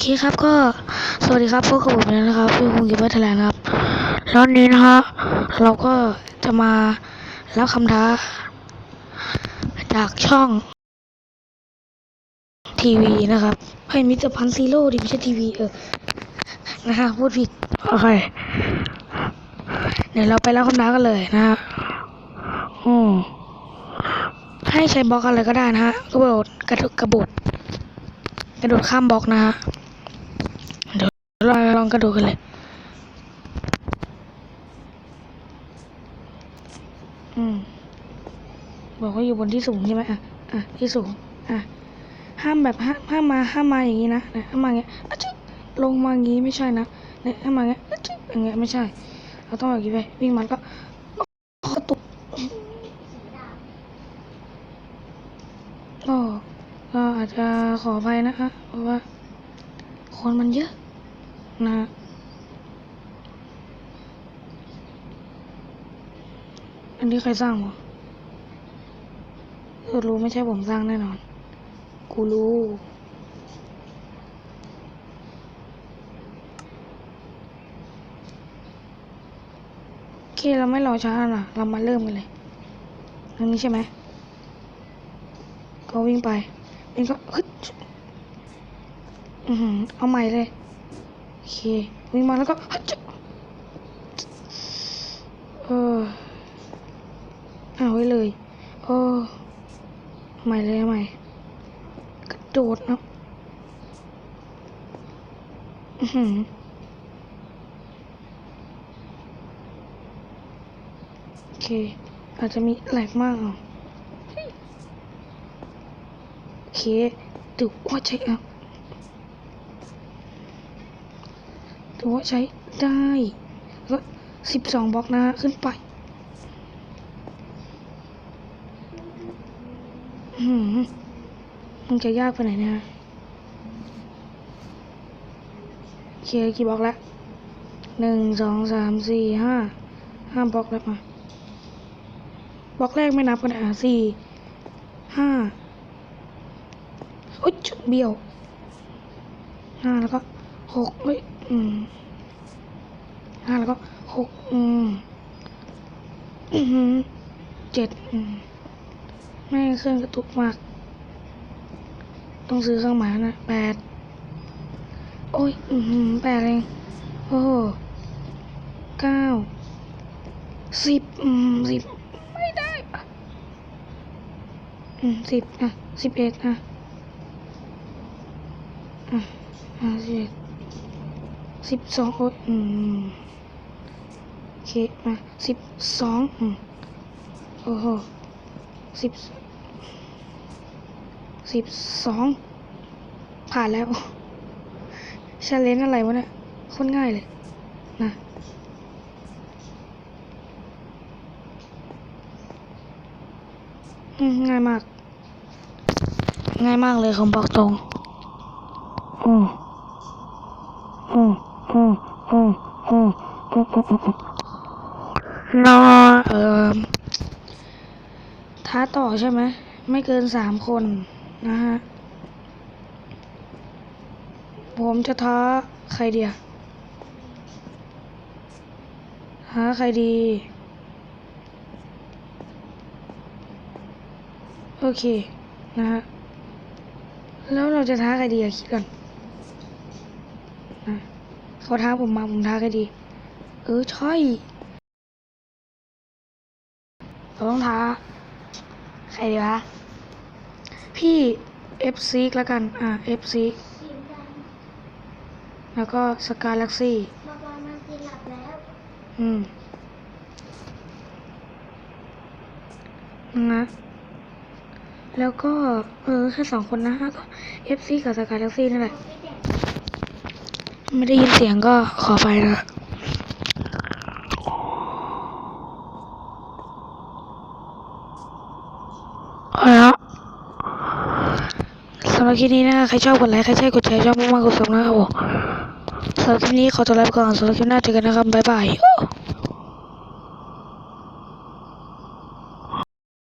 เคครับก็สวัสดีครับพวกบผมนะครับพี่คงกิบเบอร์แถลงครับแล้วนนี้นะฮะเราก็จะมารับคำท้า จากช่องทีวีนะครับเฮ้มิสเตอร์พันซีโร่ดิไม่ใช่ทีวีเออนะฮะพูดผิดโอเคเดี๋ยวเราไปรับคำท้ากันเลยนะฮะอืมให้ใช้บล็อกอะไรก็ได้นะฮะกระโดดกระโดดกระโดดกระโดดข้ามบล็อกนะฮะ เดี๋ยวเราลองกระโดดกันเลยอืมบอกว่าอยู่บนที่สูงใช่ไหมอะอะที่สูงอะห้ามแบบห้ามห้ามมาห้ามมาอย่างนี้นะห้ามมาอย่างเงี้ยอะจึ๊ลงมาอย่างงี้ไม่ใช่นะเนี่ยห้ามมาอย่างเงี้ยอะจึ๊อย่างเงี้ยไม่ใช่เราต้องแบบนี้ไปวิ่งมันก็กระตุกก็ก็อาจจะขออภัยนะคะเพราะว่าคนมันเยอะ นะฮะอันนี้ใครสร้างวะเออรู้ไม่ใช่ผมสร้างแน่นอน กูรู้ โอเคเราไม่รอช้าล่ะเรามาเริ่มกันเลยตรงนี้ใช่ไหม ก็วิ่งไปวิ่งก็ฮึดอือหือเอาใหม่เลย โอเควิ่งมาแล้วก็ฮัจเออเอาไว้เลยเออใหม่เลยใหม่กระโดดนะอือหือโอเค อาจจะมีแหลกมากอะโอเคดูว่าใช่อะ ถือว่าใช้ได้ก็สิบสองบล็อกนะขึ้นไปหือมันจะยากไปไหนนะฮะเคลียร์กี่บล็อกแล้วหนึ่งสองสามสี่ห้าห้าบล็อกแล้วมาบล็อกแรกไม่นับกันอะสี่ห้าโอ๊ยจุดเบี้ยวห้าแล้วก็หกเอ้ย อืมห้าแล้วก็หกอืมอือหือเจ็ดอืมไม่เครื่องกระตุกมาก ต้องซื้อเครื่องหมายนะแปดโอ้ย อือหือแปดเองโอ้โหเก้าสิบอืมสิบไม่ได้อืมสิบอะสิบเอ็ดอะอะอะสิบเอ็ด สิบสองโอ้ยอืมโอเคมาสิบสองอืมโอ้โหสิบสิบสองผ่านแล้วชาเลนอะไรวะเนี่ยโคตรง่ายเลยนะง่ายมาก ง่ายมากเลยผมบอกตรง อืมอืม อืมอืมอืมอืมอืมอืมนอเอ่อท้าต่อใช่ไหม ไม่เกินสามคนนะฮะ ผมจะท้าใครเดียท้าใครดี โอเค นะฮะ แล้วเราจะท้าใครดีอะคิดก่อน เขาท้าผมมาผมท้าใครดี เออใช่เราต้องท้า ใครดีวะ พี่เอฟซีแล้วกัน อ่าเอฟซีแล้วก็สกาแล็กซี่บาบามันกินหลับแล้วอืมนะแล้วก็ เออ แค่สองคนนะฮะก็เอฟซีกับสกาแล็กซี่นั่นแหละ ไม่ได้ยินเสียงก็ขอไปนะเอาละสำหรับคลิปนี้นะใครชอบกดไลค์ใครใช่กดแชร์ชอบมากๆกดซับนะครับผมสำหรับคลิปนี้ขอตัวลาไปก่อนสำหรับคลิปหน้าเจอกันนะครับบ๊ายบาย